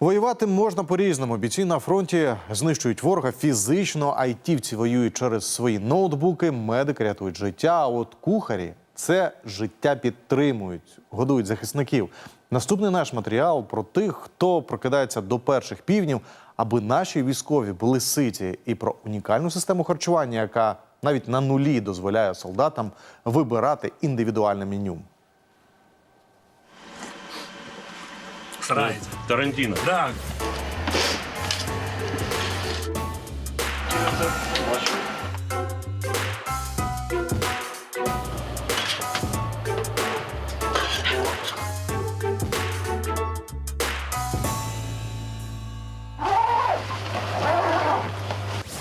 Воювати можна по-різному. Бійці на фронті знищують ворога фізично, айтівці воюють через свої ноутбуки, медики рятують життя. А от кухарі це життя підтримують, годують захисників. Наступний наш матеріал про тих, хто прокидається до перших півнів, аби наші військові були ситі, і про унікальну систему харчування, яка навіть на нулі дозволяє солдатам вибирати індивідуальне меню. Старається. Тарантіно. Так.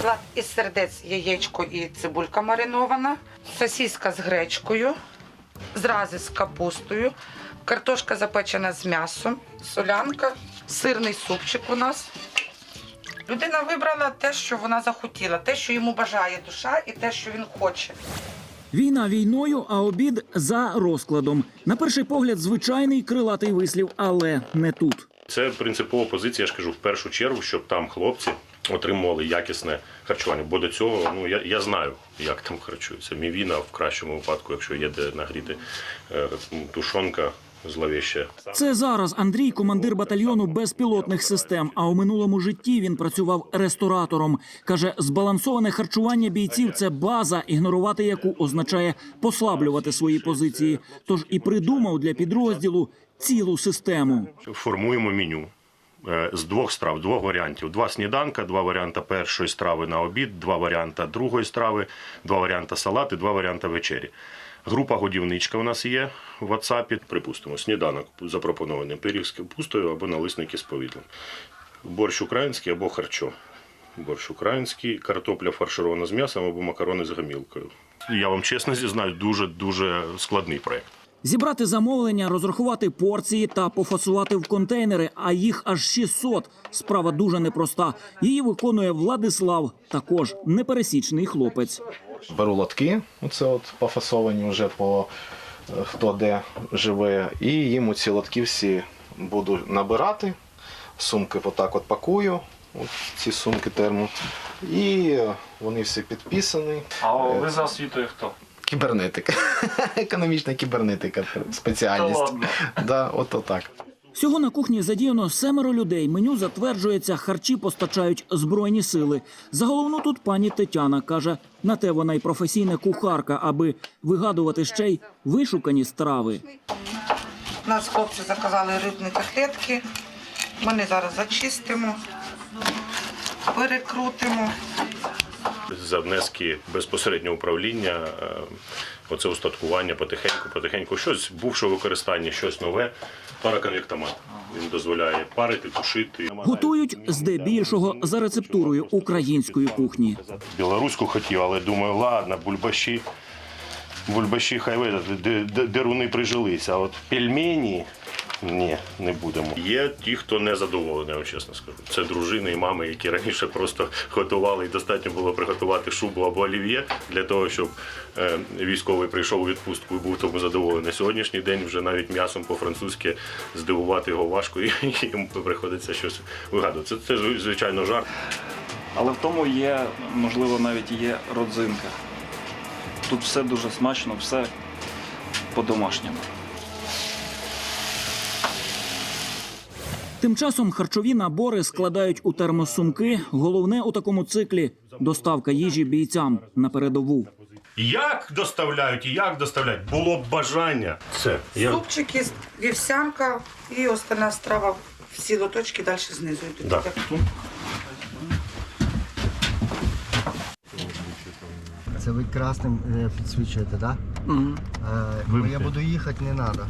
Салат із сердець, яєчко і цибулька маринована, сосиска з гречкою, зрази з капустою, картошка запечена з м'ясом, солянка, сирний супчик у нас. Людина вибрала те, що вона захотіла, те, що йому бажає душа, і те, що він хоче. Війна війною, а обід за розкладом. На перший погляд, звичайний крилатий вислів, але не тут. Це принципова позиція, я ж кажу, в першу чергу, щоб там хлопці отримували якісне харчування. Бо до цього ну я, я знаю, як там харчуються. Мівіна в кращому випадку, якщо є де нагріти е, тушонка зловіща. Це зараз Андрій, командир батальйону безпілотних систем. А у минулому житті він працював ресторатором. каже, збалансоване харчування бійців це база, ігнорувати яку означає послаблювати свої позиції. Тож і придумав для підрозділу цілу систему. Формуємо меню. е, З двох страв, двох варіантів: два сніданка, два варіанти першої страви на обід, два варіанти другої страви, два варіанти салат і два варіанти вечері. Група годівничка у нас є в WhatsApp. Припустимо, сніданок запропонований пиріг з капустою або налисники з повідлом. Борщ український або харчо. Борщ український, картопля фарширована з м'ясом або макарони з гамілкою. Я вам чесно зізнаю, дуже дуже складний проект. Зібрати замовлення, розрахувати порції та пофасувати в контейнери, а їх аж 600. Справа дуже непроста. Її виконує Владислав, також непересічний хлопець. Беру лотки, оце от пофасовані вже по е, хто де живе, і їм ці лотки всі буду набирати. Сумки отак от пакую, от ці сумки термо. І вони всі підписані. А ви за освітою хто? Кібернетика. Економічна кібернетика спеціальність. Да, от отак. Всього на кухні задіяно семеро людей. Меню затверджується, харчі постачають збройні сили. За головну тут пані Тетяна каже, на те вона й професійна кухарка, аби вигадувати ще й вишукані страви. У нас хлопці заказали рибні котлетки. Ми зараз зачистимо, перекрутимо. За внески безпосереднього управління, е, оце устаткування потихеньку, потихеньку. Щось бувше в використанні, щось нове. Параконвектомат. Він дозволяє парити, тушити. Готують здебільшого за рецептурою української кухні. Білоруську хотів, але думаю, ладно, бульбаші. Бульбаші хай ви, де- де- деруни прижилися, а от пельмені ні, не будемо. Є ті, хто не задоволений, я вам чесно скажу. Це дружини і мами, які раніше просто готували і достатньо було приготувати шубу або олів'є для того, щоб е, військовий прийшов у відпустку і був тому задоволений. Сьогоднішній день вже навіть м'ясом по-французьки здивувати його важко, і їм приходиться щось вигадувати. Це, це звичайно жарт. Але в тому є, можливо, навіть є родзинка. Тут все дуже смачно, все по-домашньому. Тим часом харчові набори складають у термосумки. Головне у такому циклі доставка їжі бійцям на передову. Як доставляють і як доставляють? Було б бажання. Це я Супчики, вівсянка і остальна страва. Всі лоточки далі знизу йдуть. Да. Так. Це ви красним е, підсвічуєте, так? Да? Бо я буду їхати, не треба.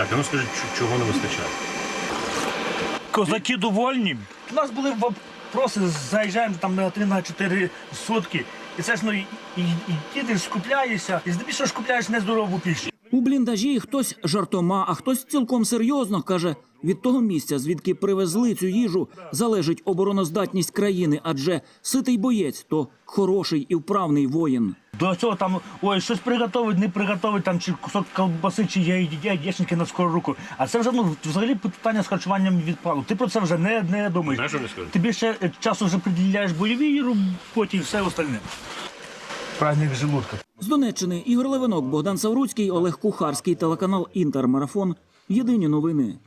Так, а ну скажіть, чого не вистачає? Козаки довольні. У нас були вопроси, заїжджаємо там на 3-4 сутки. І це ж ну і, і, і ти скупляєшся, і здебільшого ж купляєш нездорову пішу. У бліндажі хтось жартома, а хтось цілком серйозно каже: від того місця, звідки привезли цю їжу, залежить обороноздатність країни, адже ситий боєць то хороший і вправний воїн. До цього там ой, щось приготовить, не приготовить, там чи кусок колбаси, чи яєчники на скору руку. А це вже ну взагалі питання з харчуванням відпало. Ти про це вже не, не думаєш. Знаєш, що не скажу? Ти більше е, часу вже приділяєш бойовій роботі і все остальне. Праздник желудка. З Донеччини Ігор Левинок, Богдан Савруцький, Олег Кухарський, телеканал Інтермарафон. Єдині новини.